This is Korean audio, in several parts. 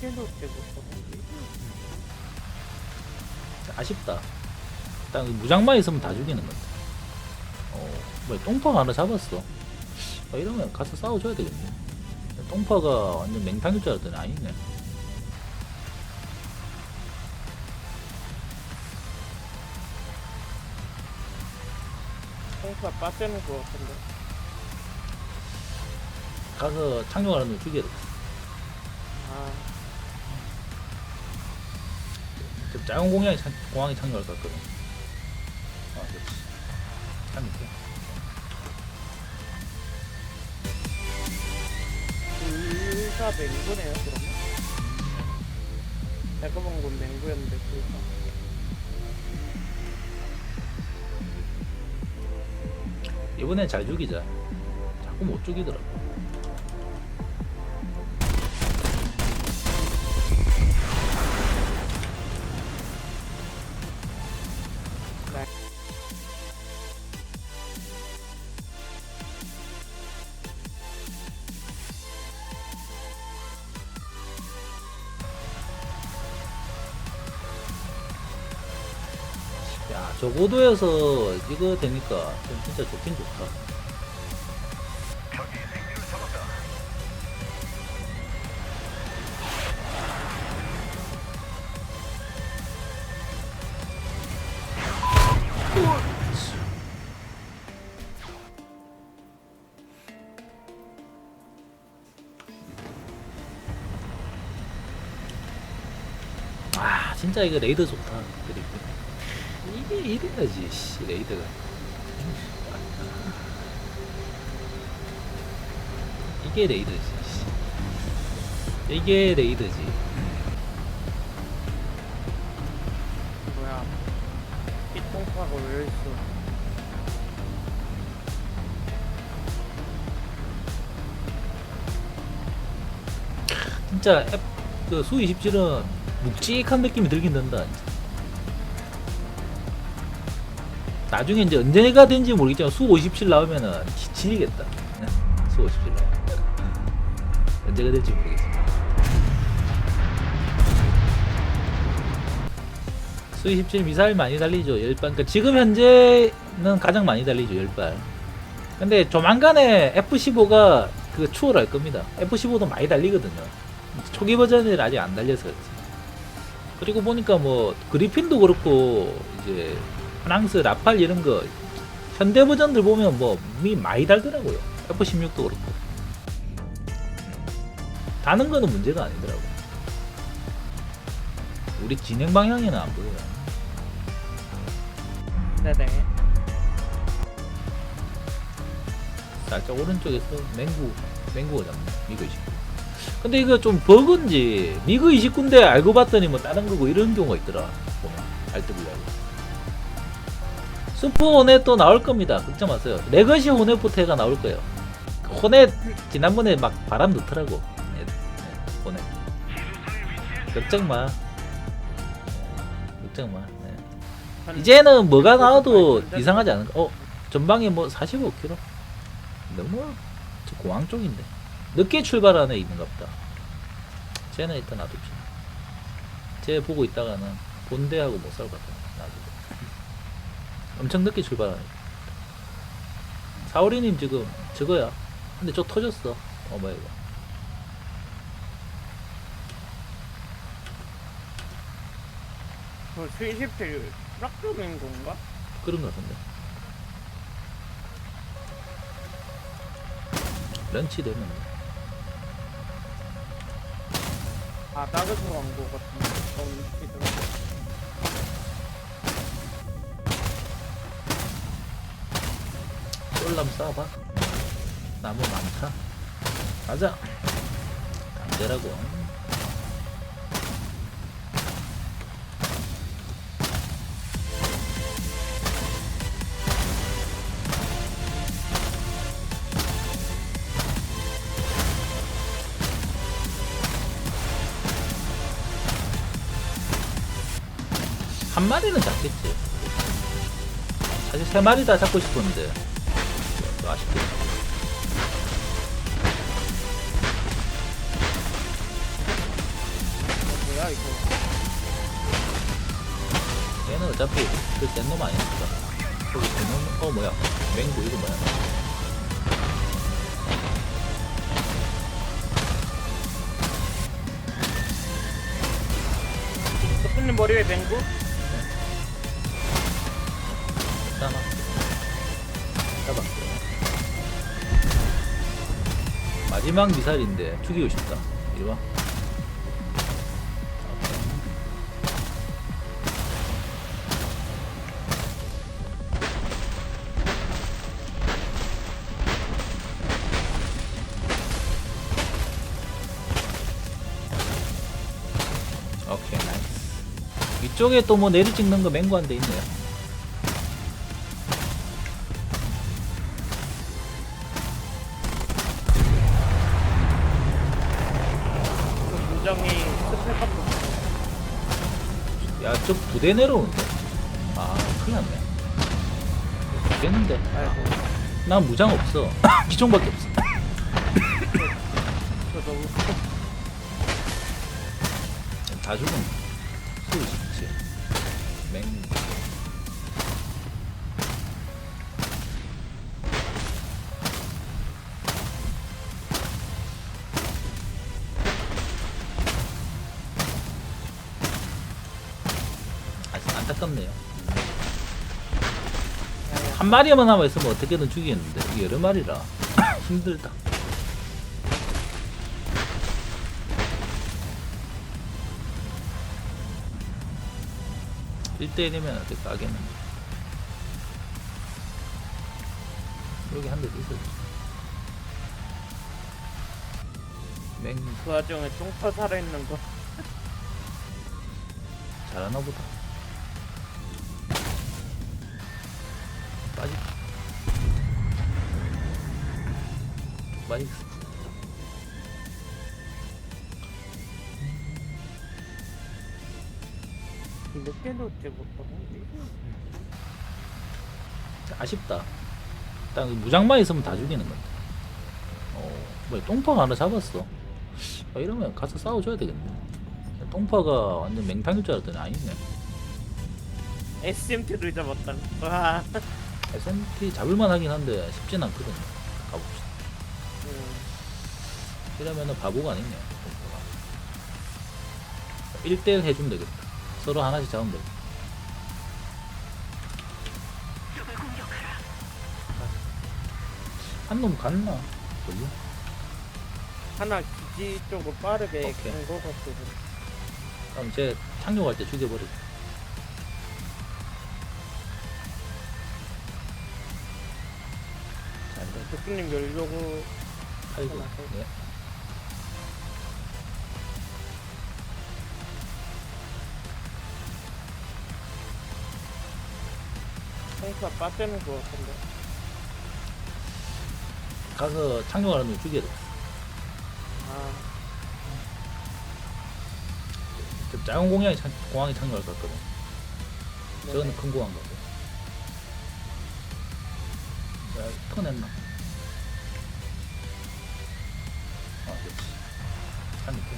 스킬도 되고. 아쉽다. 일단 그 무장만 있으면 다 죽이는 건데. 어, 뭐야, 똥파가 하나 잡았어. 아, 이러면 가서 싸워줘야 되겠네. 똥파가 완전 맹탕일 줄 알았더니 아니네. 빠뜨는 것 같은데. 가서 착륙하는 놈 죽여야 돼. 아, 좀 작은 공항에, 착- 공항에 착륙할 것 같거든. 아, 그렇지. 착륙해. 불사 맹구네요, 그러면? 내가 본건 맹구였는데, 불사. 이번엔 잘 죽이자. 자꾸 못 죽이더라고. 저 고도에서 이거 되니까 좀 진짜 좋긴 좋다. 아, 진짜 이거 레이더 좋다. 그리고 이게 이래야지, 씨, 레이더가. 이게 레이더지. 씨. 이게 레이더지. 뭐야. 이 통수가 왜 있어? 진짜 앱, 그 수27은 묵직한 느낌이 들긴 든다. 진짜. 나중에 이제 언제가 된지 모르겠지만 수 57 나오면은 지- 지리겠다. 네, 수57 나오면. 언제가 될지 모르겠지만. 수27 미사일 많이 달리죠. 10발. 그러니까 지금 현재는 가장 많이 달리죠. 10발. 근데 조만간에 F15가 그 추월할 겁니다. F15도 많이 달리거든요. 초기 버전을 아직 안 달려서 그렇지. 그리고 보니까 뭐 그리핀도 그렇고 이제 프랑스 라팔 이런 거 현대 버전들 보면 뭐미 많이 달더라고요. F16도 그렇고. 다는 거는 문제가 아니더라고. 우리 진행 방향에는 안 보여요. 네네. 살짝 오른쪽에서 맹구 맹구가 잡네 미그 29 근데 이거 좀 버그인지 미그 29인데 알고 봤더니 뭐 다른 거고 이런 경우가 있더라 보면 RW 슈퍼 호넷 또 나올 겁니다 걱정 마세요 레거시 호넷 포테가 나올 거예요 호넷 지난번에 막 바람 넣더라고 네, 네, 호넷 걱정 마 네, 걱정 마 네. 한- 이제는 뭐가 나와도? 이상하지 않은 거. 어, 전방에 뭐 45km? 너무 저 공항 쪽인데. 늦게 출발하는 애 있는가 보다. 쟤는 일단 놔둡시다. 쟤 보고 있다가는 본대하고 못 살 것 같아. 엄청 늦게 출발하네. 사오리님 지금 저거야. 근데 저 터졌어. 어, 뭐야 이거. 그 수입실 프락적인 건가? 그런 것 같은데. 런치 되면 아, 따뜻한 광고 같은데. 너무 인기더라. 쏠람 쏴봐. 나무 많다. 가자. 강제라고. 한 마리는 잡겠지. 사실 세 마리 다 잡고 싶었는데 어차피 그센 놈 아니니까. 저기 센 놈, 어, 뭐야. 맹구, 이거 뭐야. 대표님 머리 위에 맹구? 있잖아. 잡았어. 마지막 미사일인데 죽이고 싶다. 이리 와. 오케이 나이스 이쪽에 또 뭐 내리 찍는 거 맹구한 데 있네요 그 무정이 스펠 값도 야, 저 부대 내려오는데? 아, 큰일 났네. 되겠는데? 아이고 난 무장 없어. 기총밖에 없어. 다 죽은 수를 있지. 맹. 아, 안타깝네요. 한 마리만 남아있으면 어떻게든 죽이겠는데, 여러 마리라. 힘들다. 일대일이면 어떻게 까겠는데. 여기 한 대도 있었지. 맹, 그 와중에 똥파 살아있는 거 잘하나 보다. 빠지. 빠지. 아쉽다. 딱 무장만 있으면 다 죽이는 건데. 어, 뭐야, 똥파가 하나 잡았어. 아, 이러면 가서 싸워줘야 되겠네. 똥파가 완전 맹탕일 줄 알았더니 아니네. SMT를 잡았다 와 SMT 잡을만 하긴 한데 쉽진 않거든요. 가봅시다. 음, 이러면은 바보가 아니네. 똥파가. 1대1 해주면 되겠다. 서로 하나씩 잡으면 되겠다. 한놈 갔나? 걸려? 하나 기지 쪽으로 빠르게 오케이. 같고 그럼 제 착륙할 때 죽여버려. 자, 이제 대표님 열려고 아이고. 하나, 파 빠지는 거 같은데 가서 착륙하는 놈 죽여야 돼. 아 좀 작은 공항에, 착, 공항에 착륙할 것 같거든. 저거는 큰 공항 가고. 자, 터냈나? 아, 그렇지. 착륙해.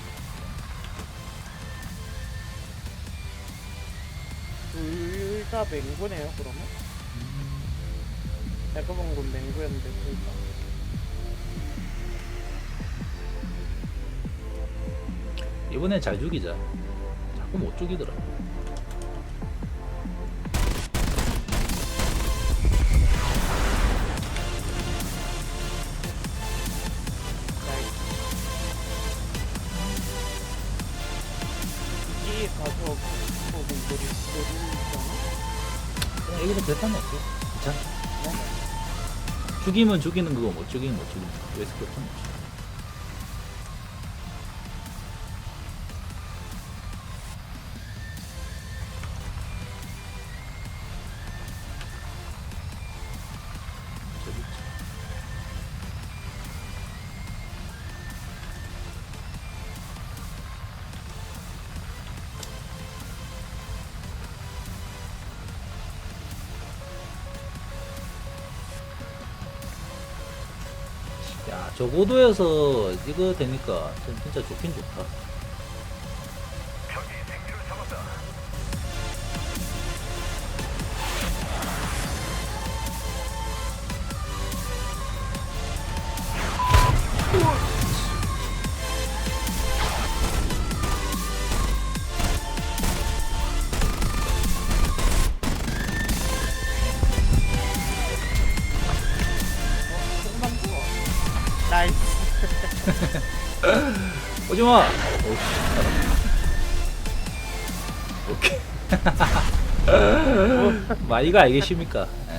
둘다 맹구네요 그러면? 내가 본건 맹구였는데 둘 다. 이번엔 잘 죽이자. 자꾸 못 죽이더라. 기지 가서 보고 놀이 놀이잖아. 그냥 여기서 대판이 없어. 괜찮아. 죽이면 죽이는 거고 못 죽이면 못 죽이는 거. 여기서 대 야, 저 고도에서 이거 되니까 좀 진짜 좋긴 좋다. 오지마 오케이. 마 이거 알겠습니까? 예.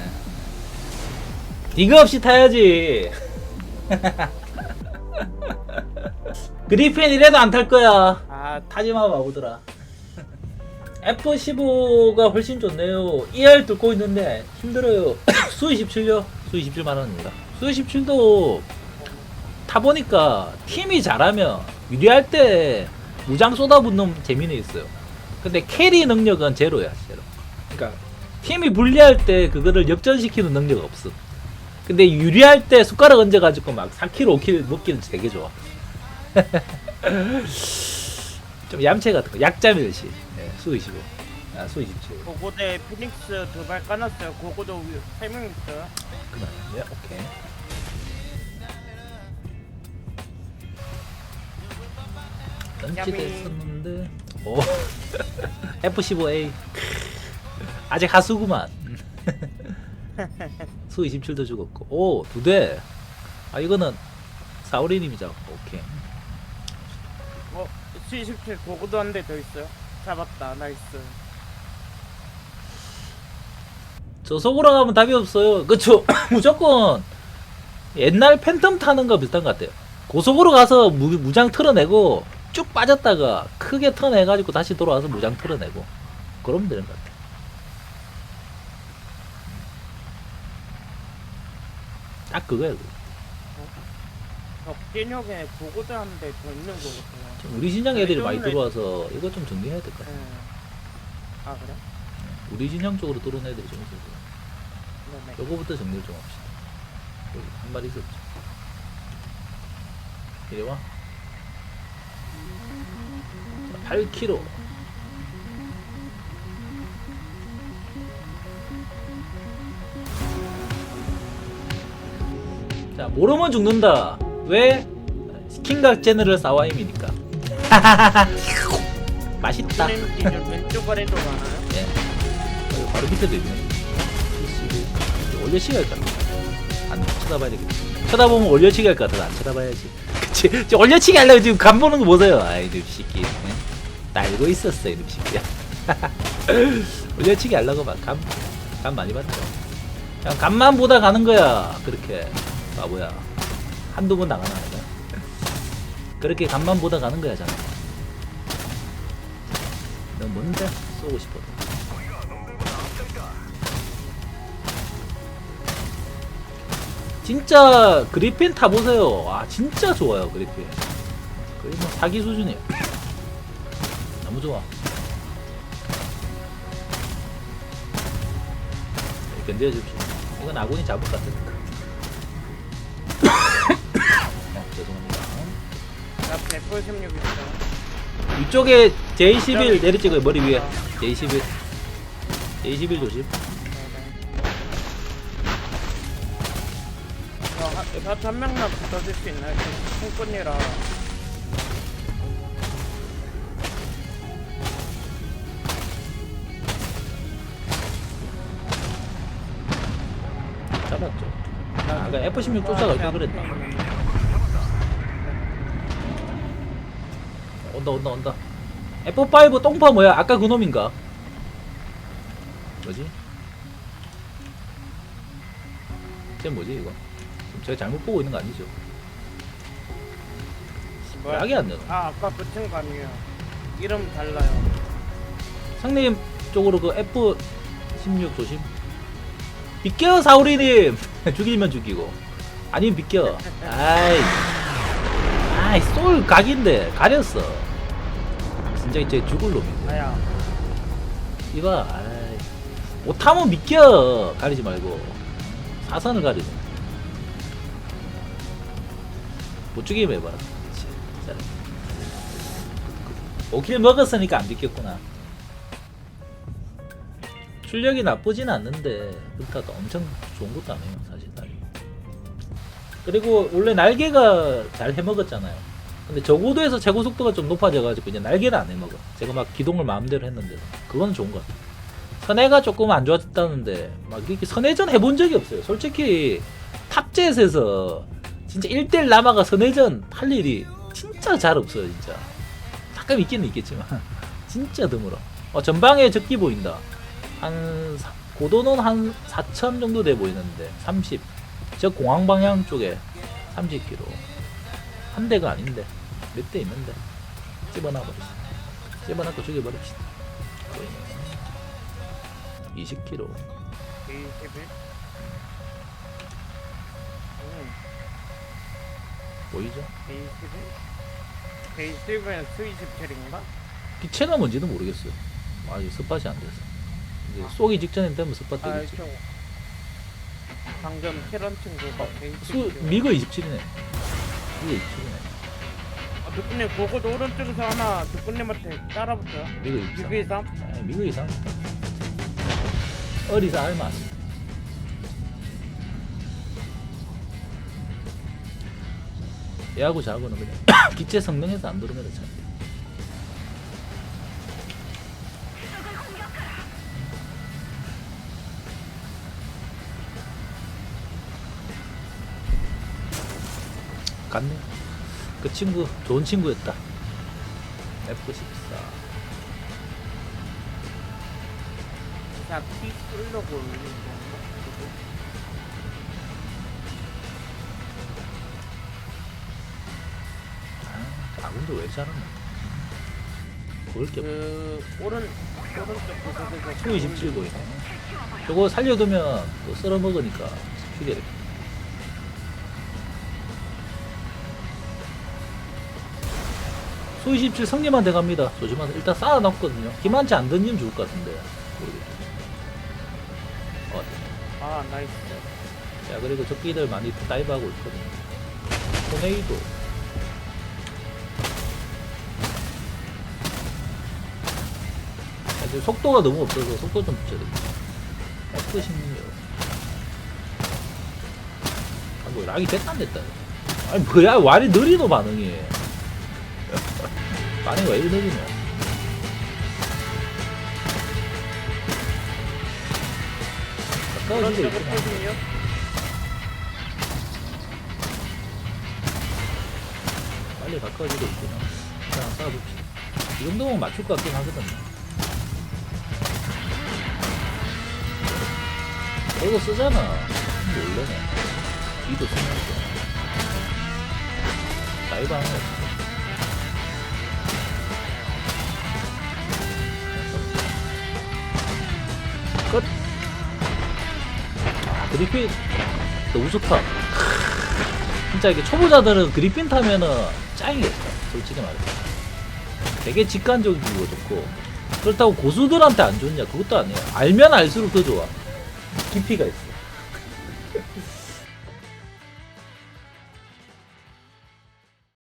이거 없이 타야지. 그리펜 이래도 안 탈 거야. 아. 타지마 바보들아 F15가 훨씬 좋네요. ER 뚫고 있는데 힘들어요. 수 27요? 수 27만 원입니다. 수 27도 타보니까 팀이 잘하면 유리할 때 무장 쏟아붓는 재미는 있어요 근데 캐리 능력은 제로야 제로 그러니까 팀이 불리할 때 그거를 역전시키는 능력 없음 근데 유리할 때 숟가락 얹어가지고 막 4kg 5kg 먹기는 되게 좋아 좀 얌체 같은 거 약자 멸시 네, 수 25. 아, 수 27. 고고대 피닉스 두발 까놨어요. 고고도 세명 있어요. 그만. 예, 오케이. 했었는데. 오. F15A. 아직 하수구만. 수 27도 죽었고. 오, 두 대. 아, 이거는 사오리님이 잡았고. 오케이. 어, C27 고고도 한 대 더 있어요. 잡았다. 나이스. 저 속으로 가면 답이 없어요. 그쵸? 무조건 옛날 팬텀 타는 거 비슷한 것 같아요. 고속으로 가서 무, 무장 틀어내고 쭉 빠졌다가 크게 턴해가지고 다시 돌아와서 무장 틀어내고 그러면 되는 것 같아요. 딱 그거예요. 그거. 고고도 한대더 있는 거 같아요. 지금 우리 진영 애들이 많이 좀 들어와서 이거 좀 정리해야 될것 예. 같아요. 아 그래? 우리 진영 쪽으로 들어온 애들이 좀 있어서 네네. 요거부터 정리를 좀 합시다. 여기 한 마리 있었죠. 이리 와. 자, 8kg. 자, 모르면 죽는다. 왜? 스킨각 제너럴 사와임이니까. 맛있다. 왼쪽 아래도 많아요. 예. 여기 바로 밑에도 있네. 올려치기 할까? 안 쳐다봐야 되겠다. 쳐다보면 올려치기 할것 같아. 안 쳐다봐야지. 그치? 올려치기 하려고 지금 간 보는 거 보세요. 아이, 놈 새끼. 알고 있었어, 이놈 새끼야. 올려치기 하려고 막 감, 감 많이 봤죠. 그냥 감만 보다 가는 거야. 그렇게. 바보야. 한두 번 나가는 거야. 그렇게 감만 보다 가는 거야, 잖아. 넌 뭔데? 쏘고 싶어. 진짜 그리핀 타보세요. 아 진짜 좋아요 그리핀. 거의 뭐 사기 수준이에요. 너무 좋아. 견뎌 주십시오. 이건 아군이 잡을 것 같으니까. 어, 죄송합니다. 나196 있어. 이쪽에 J11 내리 찍어요 머리 위에 J11 J11 조심 네네. 저, 한, 한 명만 붙어줄 수 있나요? 저 총꾼이라. F-16 쫓아가 있다 그랬나? 온다 온다 온다. F5 똥파 뭐야? 아까 그 놈인가? 뭐지? 쟤 뭐지 이거? 제가 잘못 보고 있는 거 아니죠? 약이 안 되나? 아 아까 붙은 거 아니에요 이름 달라요 상님 쪽으로 그 F16 조심. 비껴 사우리님 죽이면 죽이고. 아니면 비껴. 아이, 아이 솔 각인데 가렸어. 진짜 이제 죽을 놈인데. 아야. 이봐, 아이 못하면 비껴 가리지 말고 사선을 가리네. 못 죽이면 해봐라. 자, 5킬 먹었으니까 안 비켰구나. 출력이 나쁘진 않는데 그렇다고 엄청 좋은 것도 아니에요. 그리고 원래 날개가 잘 해먹었잖아요. 근데 저고도에서 최고 속도가 좀 높아져가지고 이제 날개를 안 해먹어. 제가 막 기동을 마음대로 했는데 그건 좋은 것 같아요. 선해가 조금 안 좋아졌다는데 막 이렇게 선해전 해본 적이 없어요. 솔직히 탑젯에서 진짜 1대1 남아가 선회전 할 일이 진짜 잘 없어요 진짜 가끔 있기는 있겠지만 진짜 드물어 어 전방에 적기 보인다 한 사- 고도는 한 4천 정도 돼 보이는데 30 저 공항 방향 쪽에 30km 한 대가 아닌데 몇 대 있는데 집어넣어 버립시다 집어넣고 죽여 버립시다. 보이네 20km A11 음, 보이죠? A11 A11 스위즈철인가? 기체가 뭔지는 모르겠어요. 아직 스팟이 안 돼서. 이제 쏘기 직전에 되면 스팟 아, 되겠지 저 방금 캐런 친구가 수, A11 미그 27이네. 미그 27이네. 아, 누꾸님 그거도 오른쪽에서 하나 누꾸님한테 따라붙어요. 미그 23 6 2 3 아, 미그 이상 어리사 알마스 얘하고 저하고는 그냥 기체 성능에서 안 들으면 참 갔네 그 친구 좋은 친구였다 F14 자, 피 쓰려고 올리는 건가? 그거? 아, 근데 왜 잘하나? 그럴 게 없. 그 오른 오른쪽 구석에서 수27 보이네. 저거 살려두면 또 썰어 먹으니까 죽여야 돼. 수27 성님한테 갑니다. 조심하세요. 일단 쌓아놨거든요. 김한치 안 던지면 좋을 것 같은데. 모르겠네. 어, 아 나이스 자, 그리고 적기들 많이 다이브하고 있거든요. 토네이도. 자, 이제 속도가 너무 없어서 속도 좀 붙여야 됩니다. F16. 아, 뭐, 락이 됐다 안 됐다. 아니, 뭐야, 말이 느리노, 반응이. 이리 느리노? 가까워지고 오른쪽에 있구나. 빨리 가까워지고 있구나. 자, 싸워봅시다. 이 정도면 맞출 것 같긴 하거든요. 이거 쓰잖아. 원래는. 이도 쓰니까. 다이브 하는 거없 끝! 아, 그리핀 너무 좋다. 진짜 이게 초보자들은 그리핀 타면은 짱이겠다. 솔직히 말해서. 되게 직관적이고 좋고. 그렇다고 고수들한테 안 좋냐? 그것도 아니에요. 알면 알수록 더 좋아. 깊이가 있어.